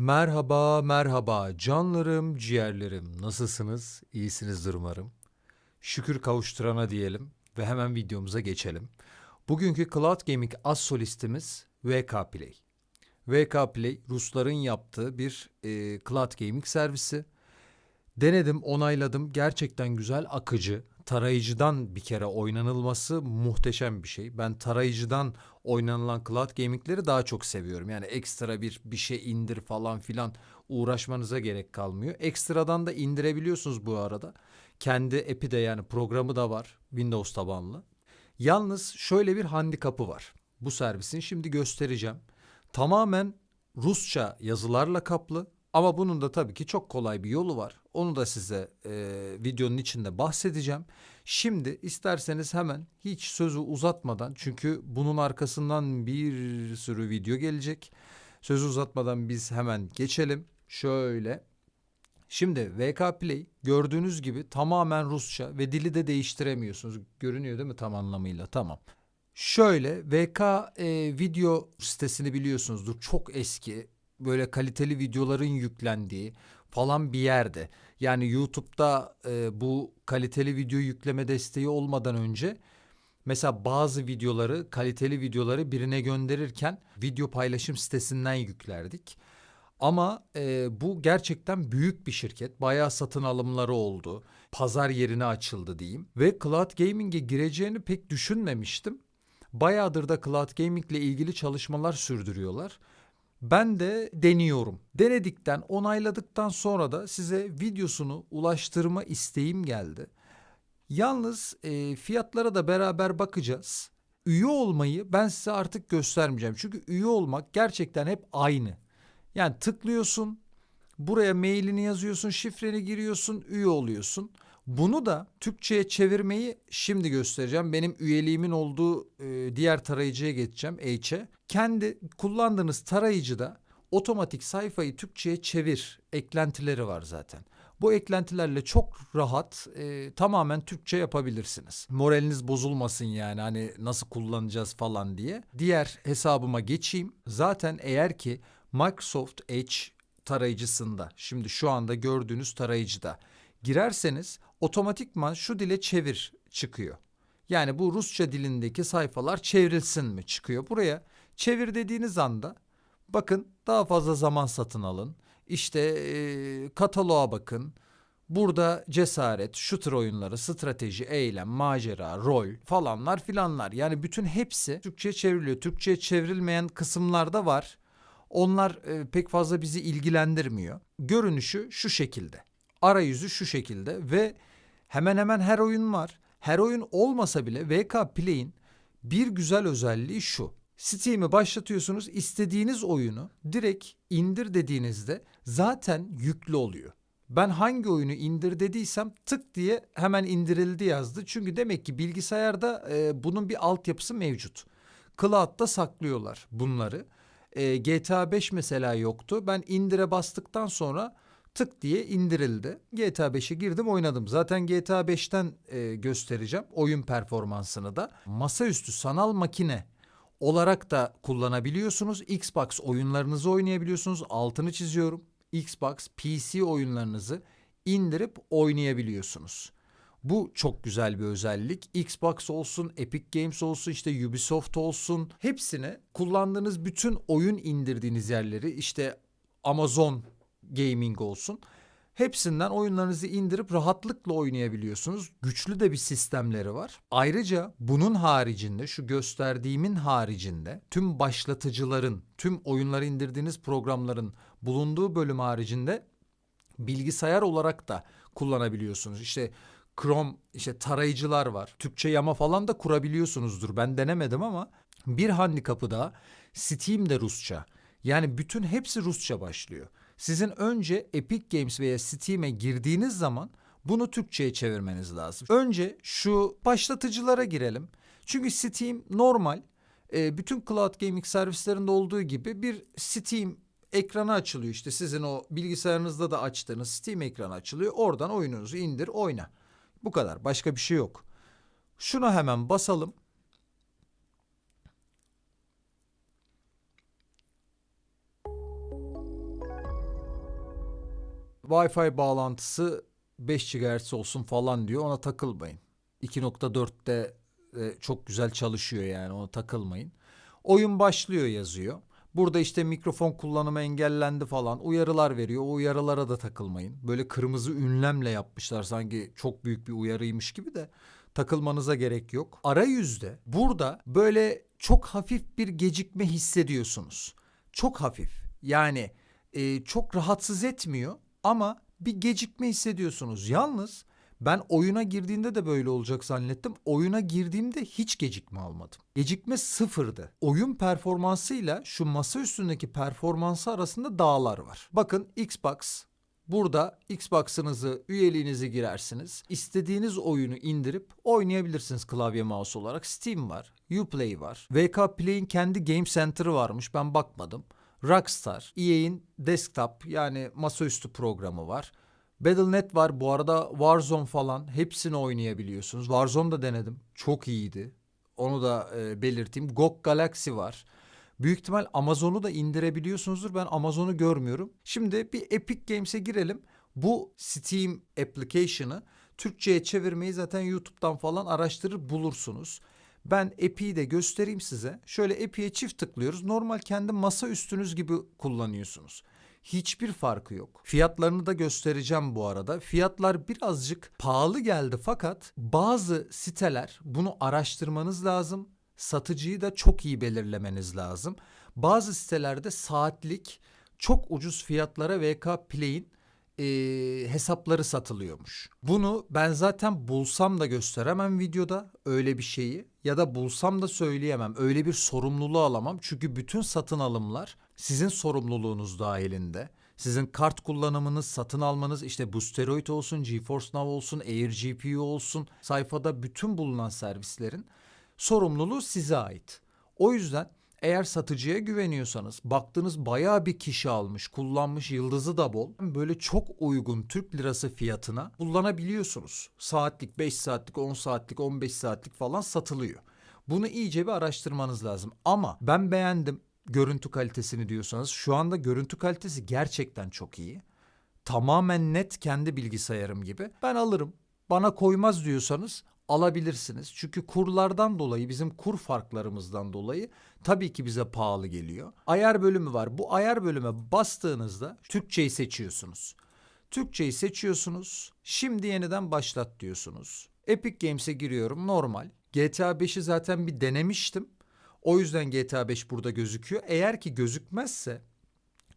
Merhaba, merhaba canlarım, ciğerlerim. Nasılsınız? İyisinizdir umarım. Şükür kavuşturana diyelim ve hemen videomuza geçelim. Bugünkü Cloud Gaming az solistimiz VK Play. VK Play Rusların yaptığı bir e, Cloud Gaming servisi. Denedim, onayladım. Gerçekten güzel, akıcı. Tarayıcıdan bir kere oynanılması muhteşem bir şey. Ben tarayıcıdan oynanılan cloud gaming'leri daha çok seviyorum. Yani ekstra bir bir şey indir falan filan uğraşmanıza gerek kalmıyor. Ekstradan da indirebiliyorsunuz bu arada. Kendi app'i de yani programı da var Windows tabanlı. Yalnız şöyle bir handikapı var. Bu servisin şimdi göstereceğim. Tamamen Rusça yazılarla kaplı ama bunun da tabii ki çok kolay bir yolu var. Onu da size e, videonun içinde bahsedeceğim. Şimdi isterseniz hemen hiç sözü uzatmadan çünkü bunun arkasından bir sürü video gelecek. Sözü uzatmadan biz hemen geçelim. Şöyle. Şimdi VK Play gördüğünüz gibi tamamen Rusça ve dili de değiştiremiyorsunuz. Görünüyor değil mi tam anlamıyla? Tamam. Şöyle VK e, video sitesini biliyorsunuzdur. Çok eski böyle kaliteli videoların yüklendiği falan bir yerde. Yani YouTube'da e, bu kaliteli video yükleme desteği olmadan önce mesela bazı videoları, kaliteli videoları birine gönderirken video paylaşım sitesinden yüklerdik. Ama e, bu gerçekten büyük bir şirket. Bayağı satın alımları oldu. Pazar yerine açıldı diyeyim. Ve Cloud Gaming'e gireceğini pek düşünmemiştim. Bayağıdır da Cloud Gaming ile ilgili çalışmalar sürdürüyorlar. Ben de deniyorum. Denedikten, onayladıktan sonra da size videosunu ulaştırma isteğim geldi. Yalnız e, fiyatlara da beraber bakacağız. Üye olmayı ben size artık göstermeyeceğim. Çünkü üye olmak gerçekten hep aynı. Yani tıklıyorsun, buraya mailini yazıyorsun, şifreni giriyorsun, üye oluyorsun. Bunu da Türkçe'ye çevirmeyi şimdi göstereceğim. Benim üyeliğimin olduğu e, diğer tarayıcıya geçeceğim H'e. Kendi kullandığınız tarayıcıda otomatik sayfayı Türkçe'ye çevir eklentileri var zaten. Bu eklentilerle çok rahat e, tamamen Türkçe yapabilirsiniz. Moraliniz bozulmasın yani hani nasıl kullanacağız falan diye. Diğer hesabıma geçeyim. Zaten eğer ki Microsoft Edge tarayıcısında şimdi şu anda gördüğünüz tarayıcıda girerseniz otomatikman şu dile çevir çıkıyor. Yani bu Rusça dilindeki sayfalar çevrilsin mi çıkıyor. Buraya çevir dediğiniz anda bakın daha fazla zaman satın alın. İşte e, kataloğa bakın. Burada cesaret, shooter oyunları, strateji, eylem, macera, rol falanlar filanlar. Yani bütün hepsi Türkçe'ye çevriliyor. Türkçe'ye çevrilmeyen kısımlar da var. Onlar e, pek fazla bizi ilgilendirmiyor. Görünüşü şu şekilde. Arayüzü şu şekilde ve hemen hemen her oyun var. Her oyun olmasa bile VK Play'in bir güzel özelliği şu. Steam'i başlatıyorsunuz istediğiniz oyunu direkt indir dediğinizde zaten yüklü oluyor. Ben hangi oyunu indir dediysem tık diye hemen indirildi yazdı. Çünkü demek ki bilgisayarda e, bunun bir altyapısı mevcut. Cloud'da saklıyorlar bunları. E, GTA 5 mesela yoktu. Ben indire bastıktan sonra tık diye indirildi. GTA 5'e girdim oynadım. Zaten GTA 5'ten e, göstereceğim oyun performansını da. Masaüstü sanal makine olarak da kullanabiliyorsunuz. Xbox oyunlarınızı oynayabiliyorsunuz. Altını çiziyorum. Xbox PC oyunlarınızı indirip oynayabiliyorsunuz. Bu çok güzel bir özellik. Xbox olsun, Epic Games olsun, işte Ubisoft olsun. Hepsine kullandığınız bütün oyun indirdiğiniz yerleri işte Amazon Gaming olsun. Hepsinden oyunlarınızı indirip rahatlıkla oynayabiliyorsunuz. Güçlü de bir sistemleri var. Ayrıca bunun haricinde şu gösterdiğimin haricinde tüm başlatıcıların, tüm oyunları indirdiğiniz programların bulunduğu bölüm haricinde bilgisayar olarak da kullanabiliyorsunuz. İşte Chrome işte tarayıcılar var. Türkçe yama falan da kurabiliyorsunuzdur. Ben denemedim ama bir handikapı da Steam de Rusça. Yani bütün hepsi Rusça başlıyor. Sizin önce Epic Games veya Steam'e girdiğiniz zaman bunu Türkçe'ye çevirmeniz lazım. Önce şu başlatıcılara girelim. Çünkü Steam normal e, bütün cloud gaming servislerinde olduğu gibi bir Steam ekranı açılıyor. İşte sizin o bilgisayarınızda da açtığınız Steam ekranı açılıyor. Oradan oyununuzu indir, oyna. Bu kadar. Başka bir şey yok. Şuna hemen basalım. Wi-Fi bağlantısı 5 GHz olsun falan diyor. Ona takılmayın. 2.4'te e, çok güzel çalışıyor yani ona takılmayın. Oyun başlıyor yazıyor. Burada işte mikrofon kullanımı engellendi falan uyarılar veriyor. O uyarılara da takılmayın. Böyle kırmızı ünlemle yapmışlar sanki çok büyük bir uyarıymış gibi de takılmanıza gerek yok. Arayüzde burada böyle çok hafif bir gecikme hissediyorsunuz. Çok hafif. Yani e, çok rahatsız etmiyor ama bir gecikme hissediyorsunuz. Yalnız ben oyuna girdiğimde de böyle olacak zannettim. Oyuna girdiğimde hiç gecikme almadım. Gecikme sıfırdı. Oyun performansıyla şu masa üstündeki performansı arasında dağlar var. Bakın Xbox Burada Xbox'ınızı, üyeliğinizi girersiniz. İstediğiniz oyunu indirip oynayabilirsiniz klavye mouse olarak. Steam var, Uplay var. VK Play'in kendi Game Center'ı varmış ben bakmadım. Rockstar, EA'in desktop yani masaüstü programı var. Battle.net var bu arada Warzone falan hepsini oynayabiliyorsunuz. Warzone da denedim. Çok iyiydi. Onu da e, belirteyim. GOG Galaxy var. Büyük ihtimal Amazon'u da indirebiliyorsunuzdur. Ben Amazon'u görmüyorum. Şimdi bir Epic Games'e girelim. Bu Steam application'ı Türkçe'ye çevirmeyi zaten YouTube'dan falan araştırır bulursunuz. Ben Epic'i de göstereyim size. Şöyle Epic'e çift tıklıyoruz. Normal kendi masa üstünüz gibi kullanıyorsunuz. Hiçbir farkı yok. Fiyatlarını da göstereceğim bu arada. Fiyatlar birazcık pahalı geldi fakat bazı siteler bunu araştırmanız lazım. Satıcıyı da çok iyi belirlemeniz lazım. Bazı sitelerde saatlik çok ucuz fiyatlara VK Play'in e, hesapları satılıyormuş. Bunu ben zaten bulsam da gösteremem videoda öyle bir şeyi ya da bulsam da söyleyemem. Öyle bir sorumluluğu alamam. Çünkü bütün satın alımlar sizin sorumluluğunuz dahilinde. Sizin kart kullanımınız, satın almanız işte Boosteroid olsun, GeForce Now olsun, Air GPU olsun sayfada bütün bulunan servislerin sorumluluğu size ait. O yüzden eğer satıcıya güveniyorsanız baktığınız bayağı bir kişi almış, kullanmış, yıldızı da bol. Böyle çok uygun Türk lirası fiyatına kullanabiliyorsunuz. Saatlik, 5 saatlik, 10 saatlik, 15 saatlik falan satılıyor. Bunu iyice bir araştırmanız lazım. Ama ben beğendim görüntü kalitesini diyorsanız şu anda görüntü kalitesi gerçekten çok iyi. Tamamen net kendi bilgisayarım gibi. Ben alırım. Bana koymaz diyorsanız alabilirsiniz. Çünkü kurlardan dolayı bizim kur farklarımızdan dolayı tabii ki bize pahalı geliyor. Ayar bölümü var. Bu ayar bölüme bastığınızda Türkçeyi seçiyorsunuz. Türkçeyi seçiyorsunuz. Şimdi yeniden başlat diyorsunuz. Epic Games'e giriyorum normal. GTA 5'i zaten bir denemiştim. O yüzden GTA 5 burada gözüküyor. Eğer ki gözükmezse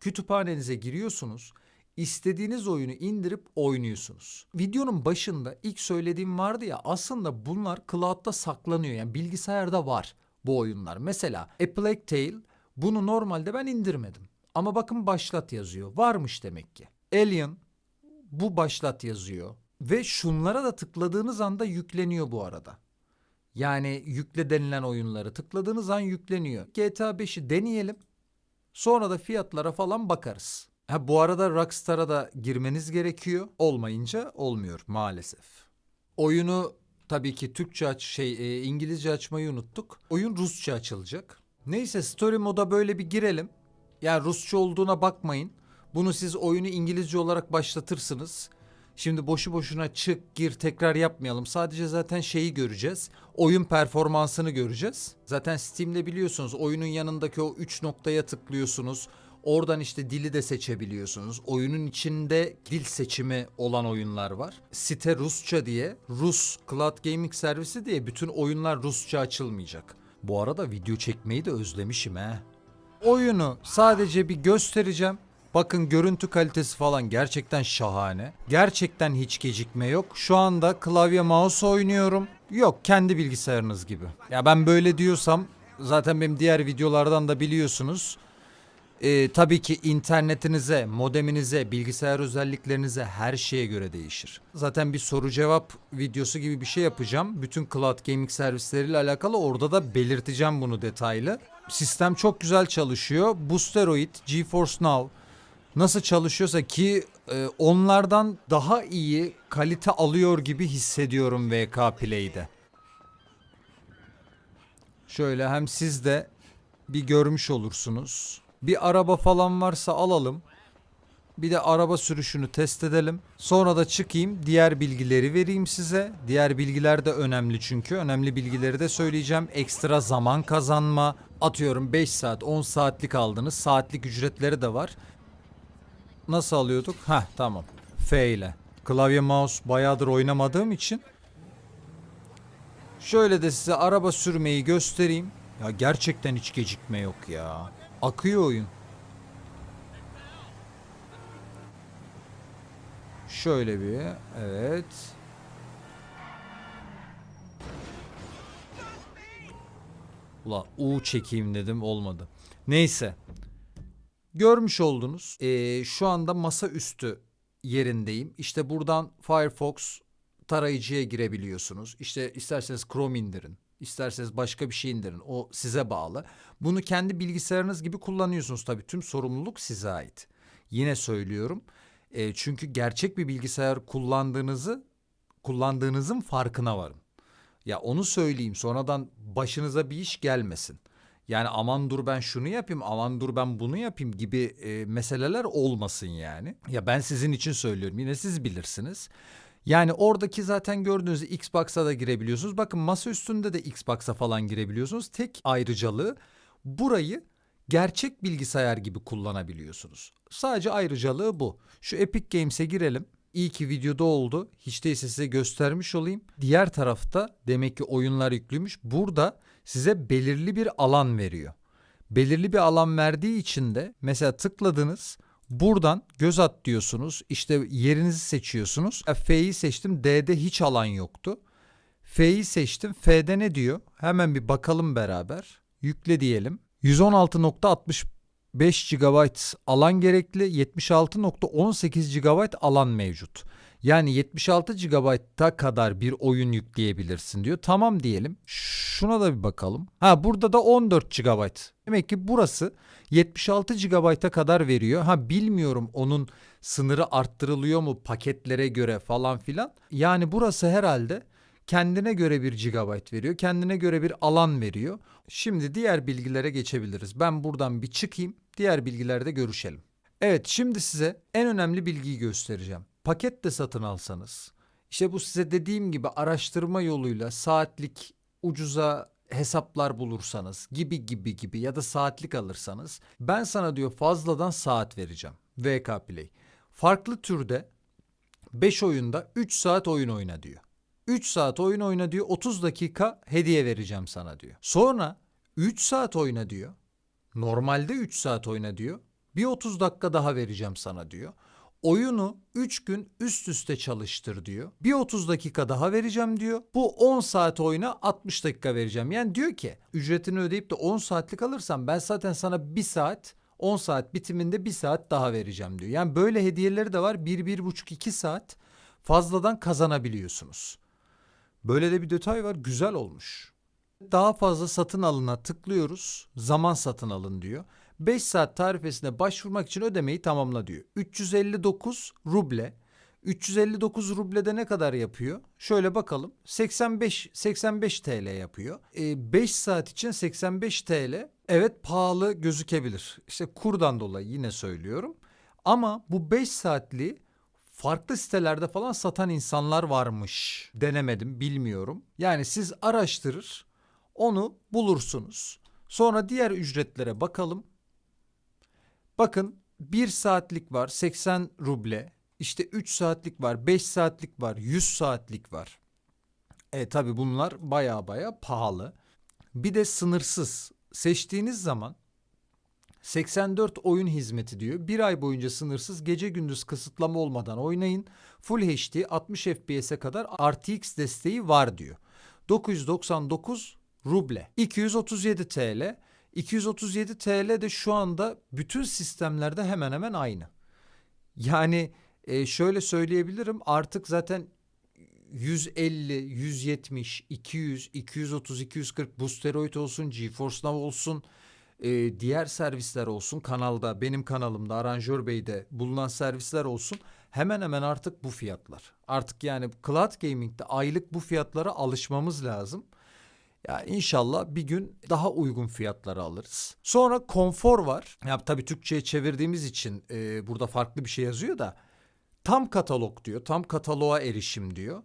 kütüphanenize giriyorsunuz. İstediğiniz oyunu indirip oynuyorsunuz. Videonun başında ilk söylediğim vardı ya aslında bunlar cloud'da saklanıyor. Yani bilgisayarda var bu oyunlar. Mesela A Plague Tale bunu normalde ben indirmedim. Ama bakın başlat yazıyor. Varmış demek ki. Alien bu başlat yazıyor. Ve şunlara da tıkladığınız anda yükleniyor bu arada. Yani yükle denilen oyunları tıkladığınız an yükleniyor. GTA 5'i deneyelim. Sonra da fiyatlara falan bakarız. Ha bu arada Rockstar'a da girmeniz gerekiyor. Olmayınca olmuyor maalesef. Oyunu tabii ki Türkçe aç şey e, İngilizce açmayı unuttuk. Oyun Rusça açılacak. Neyse story moda böyle bir girelim. Yani Rusça olduğuna bakmayın. Bunu siz oyunu İngilizce olarak başlatırsınız. Şimdi boşu boşuna çık gir tekrar yapmayalım. Sadece zaten şeyi göreceğiz. Oyun performansını göreceğiz. Zaten Steam'de biliyorsunuz oyunun yanındaki o 3 noktaya tıklıyorsunuz. Oradan işte dili de seçebiliyorsunuz. Oyunun içinde dil seçimi olan oyunlar var. Site Rusça diye, Rus Cloud Gaming servisi diye bütün oyunlar Rusça açılmayacak. Bu arada video çekmeyi de özlemişim he. Oyunu sadece bir göstereceğim. Bakın görüntü kalitesi falan gerçekten şahane. Gerçekten hiç gecikme yok. Şu anda klavye mouse oynuyorum. Yok kendi bilgisayarınız gibi. Ya ben böyle diyorsam zaten benim diğer videolardan da biliyorsunuz. Ee, tabii ki internetinize, modeminize, bilgisayar özelliklerinize her şeye göre değişir. Zaten bir soru cevap videosu gibi bir şey yapacağım. Bütün cloud gaming servisleriyle alakalı orada da belirteceğim bunu detaylı. Sistem çok güzel çalışıyor. Boosteroid, GeForce Now nasıl çalışıyorsa ki e, onlardan daha iyi kalite alıyor gibi hissediyorum VK Play'de. Şöyle hem siz de bir görmüş olursunuz. Bir araba falan varsa alalım. Bir de araba sürüşünü test edelim. Sonra da çıkayım diğer bilgileri vereyim size. Diğer bilgiler de önemli çünkü. Önemli bilgileri de söyleyeceğim. Ekstra zaman kazanma. Atıyorum 5 saat 10 saatlik aldınız. Saatlik ücretleri de var. Nasıl alıyorduk? Heh tamam. F ile. Klavye mouse bayağıdır oynamadığım için. Şöyle de size araba sürmeyi göstereyim. Ya gerçekten hiç gecikme yok ya. Akıyor oyun. Şöyle bir evet. Ulan U çekeyim dedim olmadı. Neyse. Görmüş oldunuz. Ee, şu anda masaüstü yerindeyim. İşte buradan Firefox tarayıcıya girebiliyorsunuz. İşte isterseniz Chrome indirin. İsterseniz başka bir şey indirin. O size bağlı. Bunu kendi bilgisayarınız gibi kullanıyorsunuz tabii. Tüm sorumluluk size ait. Yine söylüyorum. E, çünkü gerçek bir bilgisayar kullandığınızı kullandığınızın farkına varın. Ya onu söyleyeyim sonradan başınıza bir iş gelmesin. Yani aman dur ben şunu yapayım, aman dur ben bunu yapayım gibi e, meseleler olmasın yani. Ya ben sizin için söylüyorum. Yine siz bilirsiniz. Yani oradaki zaten gördüğünüz Xbox'a da girebiliyorsunuz. Bakın masa üstünde de Xbox'a falan girebiliyorsunuz. Tek ayrıcalığı burayı gerçek bilgisayar gibi kullanabiliyorsunuz. Sadece ayrıcalığı bu. Şu Epic Games'e girelim. İyi ki videoda oldu. Hiç değilse size göstermiş olayım. Diğer tarafta demek ki oyunlar yüklüymüş. Burada size belirli bir alan veriyor. Belirli bir alan verdiği için de mesela tıkladınız. Buradan göz at diyorsunuz. İşte yerinizi seçiyorsunuz. F'yi seçtim. D'de hiç alan yoktu. F'yi seçtim. F'de ne diyor? Hemen bir bakalım beraber. Yükle diyelim. 116.65 GB alan gerekli, 76.18 GB alan mevcut. Yani 76 GB'a kadar bir oyun yükleyebilirsin diyor. Tamam diyelim. Şuna da bir bakalım. Ha burada da 14 GB. Demek ki burası 76 GB'a kadar veriyor. Ha bilmiyorum onun sınırı arttırılıyor mu paketlere göre falan filan. Yani burası herhalde kendine göre bir gigabyte veriyor. Kendine göre bir alan veriyor. Şimdi diğer bilgilere geçebiliriz. Ben buradan bir çıkayım. Diğer bilgilerde görüşelim. Evet şimdi size en önemli bilgiyi göstereceğim. Paket de satın alsanız. işte bu size dediğim gibi araştırma yoluyla saatlik ucuza hesaplar bulursanız gibi gibi gibi ya da saatlik alırsanız ben sana diyor fazladan saat vereceğim. VK Play. Farklı türde 5 oyunda 3 saat oyun oyna diyor. 3 saat oyun oyna diyor 30 dakika hediye vereceğim sana diyor. Sonra 3 saat oyna diyor. Normalde 3 saat oyna diyor. Bir 30 dakika daha vereceğim sana diyor. Oyunu 3 gün üst üste çalıştır diyor. Bir 30 dakika daha vereceğim diyor. Bu 10 saat oyuna 60 dakika vereceğim. Yani diyor ki ücretini ödeyip de 10 saatlik alırsam ben zaten sana 1 saat 10 saat bitiminde 1 saat daha vereceğim diyor. Yani böyle hediyeleri de var. 1-1,5-2 saat fazladan kazanabiliyorsunuz. Böyle de bir detay var. Güzel olmuş. Daha fazla satın alına tıklıyoruz. Zaman satın alın diyor. 5 saat tarifesine başvurmak için ödemeyi tamamla diyor. 359 ruble. 359 rublede ne kadar yapıyor? Şöyle bakalım. 85 85 TL yapıyor. E, 5 saat için 85 TL. Evet pahalı gözükebilir. İşte kurdan dolayı yine söylüyorum. Ama bu 5 saatli farklı sitelerde falan satan insanlar varmış. Denemedim, bilmiyorum. Yani siz araştırır, onu bulursunuz. Sonra diğer ücretlere bakalım. Bakın 1 saatlik var 80 ruble. İşte 3 saatlik var, 5 saatlik var, 100 saatlik var. E tabi bunlar baya baya pahalı. Bir de sınırsız. Seçtiğiniz zaman 84 oyun hizmeti diyor. Bir ay boyunca sınırsız gece gündüz kısıtlama olmadan oynayın. Full HD 60 FPS'e kadar RTX desteği var diyor. 999 ruble. 237 TL. 237 TL de şu anda bütün sistemlerde hemen hemen aynı. Yani e, şöyle söyleyebilirim artık zaten 150, 170, 200, 230, 240 bu steroid olsun, GeForce Now olsun, e, diğer servisler olsun kanalda benim kanalımda Aranjör Bey'de bulunan servisler olsun hemen hemen artık bu fiyatlar. Artık yani Cloud Gaming'de aylık bu fiyatlara alışmamız lazım. Ya inşallah bir gün daha uygun fiyatlara alırız. Sonra konfor var. Ya tabii Türkçe'ye çevirdiğimiz için e, burada farklı bir şey yazıyor da tam katalog diyor. Tam kataloğa erişim diyor.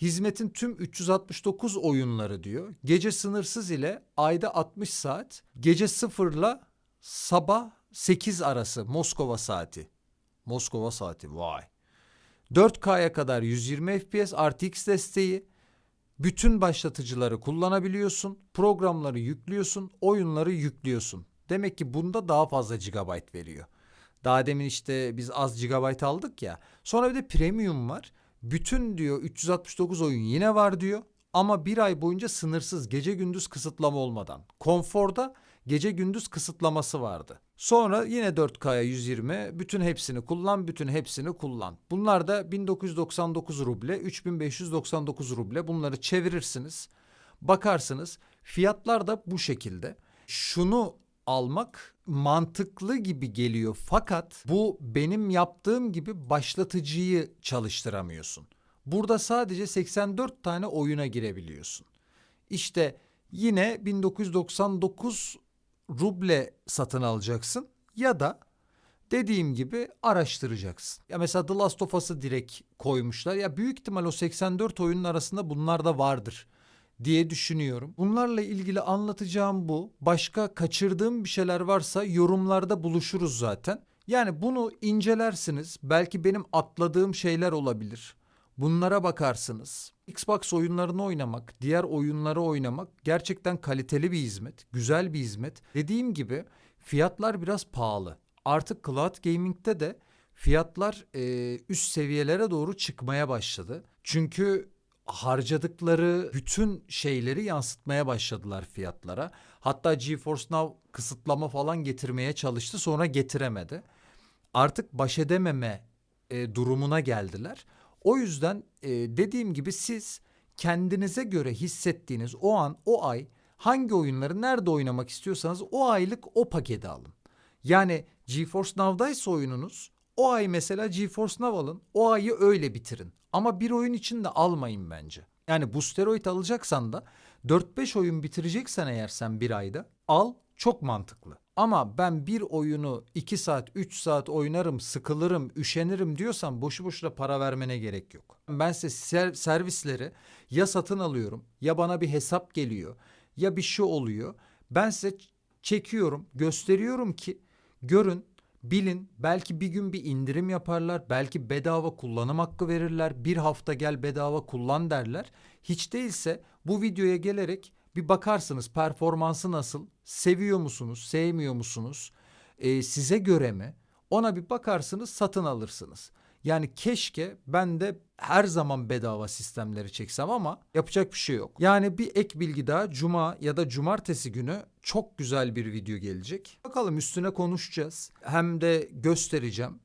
Hizmetin tüm 369 oyunları diyor. Gece sınırsız ile ayda 60 saat. Gece 0 ile sabah 8 arası Moskova saati. Moskova saati vay. 4K'ya kadar 120 FPS RTX desteği. Bütün başlatıcıları kullanabiliyorsun. Programları yüklüyorsun. Oyunları yüklüyorsun. Demek ki bunda daha fazla GB veriyor. Daha demin işte biz az GB aldık ya. Sonra bir de premium var. Bütün diyor 369 oyun yine var diyor. Ama bir ay boyunca sınırsız gece gündüz kısıtlama olmadan. Konforda gece gündüz kısıtlaması vardı. Sonra yine 4K'ya 120 bütün hepsini kullan bütün hepsini kullan. Bunlar da 1999 ruble 3599 ruble bunları çevirirsiniz. Bakarsınız fiyatlar da bu şekilde. Şunu almak mantıklı gibi geliyor fakat bu benim yaptığım gibi başlatıcıyı çalıştıramıyorsun. Burada sadece 84 tane oyuna girebiliyorsun. İşte yine 1999 ruble satın alacaksın ya da dediğim gibi araştıracaksın. Ya mesela The Last of Us'ı direkt koymuşlar. Ya büyük ihtimal o 84 oyunun arasında bunlar da vardır diye düşünüyorum. Bunlarla ilgili anlatacağım bu. Başka kaçırdığım bir şeyler varsa yorumlarda buluşuruz zaten. Yani bunu incelersiniz. Belki benim atladığım şeyler olabilir. Bunlara bakarsınız. Xbox oyunlarını oynamak, diğer oyunları oynamak gerçekten kaliteli bir hizmet, güzel bir hizmet. Dediğim gibi fiyatlar biraz pahalı. Artık cloud gaming'de de fiyatlar e, üst seviyelere doğru çıkmaya başladı. Çünkü harcadıkları bütün şeyleri yansıtmaya başladılar fiyatlara. Hatta GeForce Now kısıtlama falan getirmeye çalıştı sonra getiremedi. Artık baş edememe e, durumuna geldiler. O yüzden e, dediğim gibi siz kendinize göre hissettiğiniz o an o ay hangi oyunları nerede oynamak istiyorsanız o aylık o paketi alın. Yani GeForce Now'daysa oyununuz o ay mesela GeForce Now alın. O ayı öyle bitirin. Ama bir oyun için de almayın bence. Yani bu steroid alacaksan da 4-5 oyun bitireceksen eğer sen bir ayda al çok mantıklı. Ama ben bir oyunu 2 saat 3 saat oynarım sıkılırım üşenirim diyorsan boşu boşuna para vermene gerek yok. Ben size ser- servisleri ya satın alıyorum ya bana bir hesap geliyor ya bir şey oluyor. Ben size çekiyorum gösteriyorum ki görün Bilin belki bir gün bir indirim yaparlar. Belki bedava kullanım hakkı verirler. Bir hafta gel bedava kullan derler. Hiç değilse bu videoya gelerek bir bakarsınız performansı nasıl? Seviyor musunuz? Sevmiyor musunuz? Ee, size göre mi? Ona bir bakarsınız satın alırsınız. Yani keşke ben de her zaman bedava sistemleri çeksem ama yapacak bir şey yok. Yani bir ek bilgi daha cuma ya da cumartesi günü çok güzel bir video gelecek. Bakalım üstüne konuşacağız. Hem de göstereceğim.